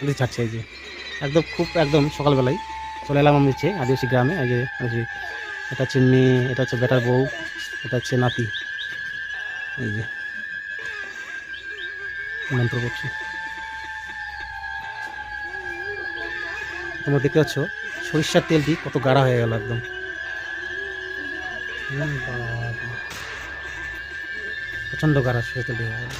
নদী ছাড়ছে এই যে। একদম খুব একদম সকালবেলায় চলে এলাম আমি হচ্ছে আদিবাসী গ্রামে, এই যে এই এটা হচ্ছে মেয়ে, এটা হচ্ছে বেটার বউ, এটা হচ্ছে নাতি। এই যে মন্ত্র করছি তোমরা দেখতে পাচ্ছ, সরিষার তেলটি কত গাঢ়া হয়ে গেল একদম। প্রচণ্ড গাঢ়া সরিষার তেলটি হয়ে গেল।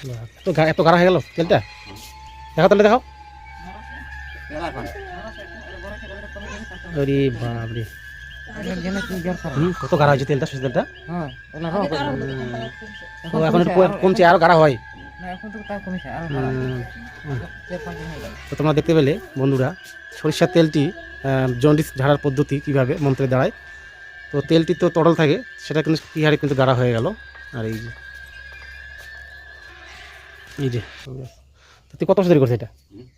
বাহ, এত গা- এত গাঢ়া হয়ে গেল তেলটা? দেখাও তাহলে দেখাও। আরে বাপরে। কত গাঢ়া হয়েছে তেলটা সরষের তেলটা? এখন একটু কমছে আরও গাঢ়া হয়। তো তোমরা দেখতে পেলে বন্ধুরা সরিষার তেলটি জন্ডিস ঝাড়ার পদ্ধতি কীভাবে মন্ত্রে দাঁড়ায়। তো তেলটি তো তরল থাকে সেটা কিন্তু কি হারে কিন্তু গাড়া হয়ে গেল। আর এই যে এই যে তো তুই কত বছর ধরে করছিস এটা?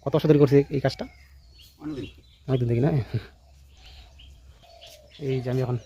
কত বছর ধরে করছিস এই কাজটা? অনেকদিন। অনেকদিন থেকে না? এই যে আমি এখন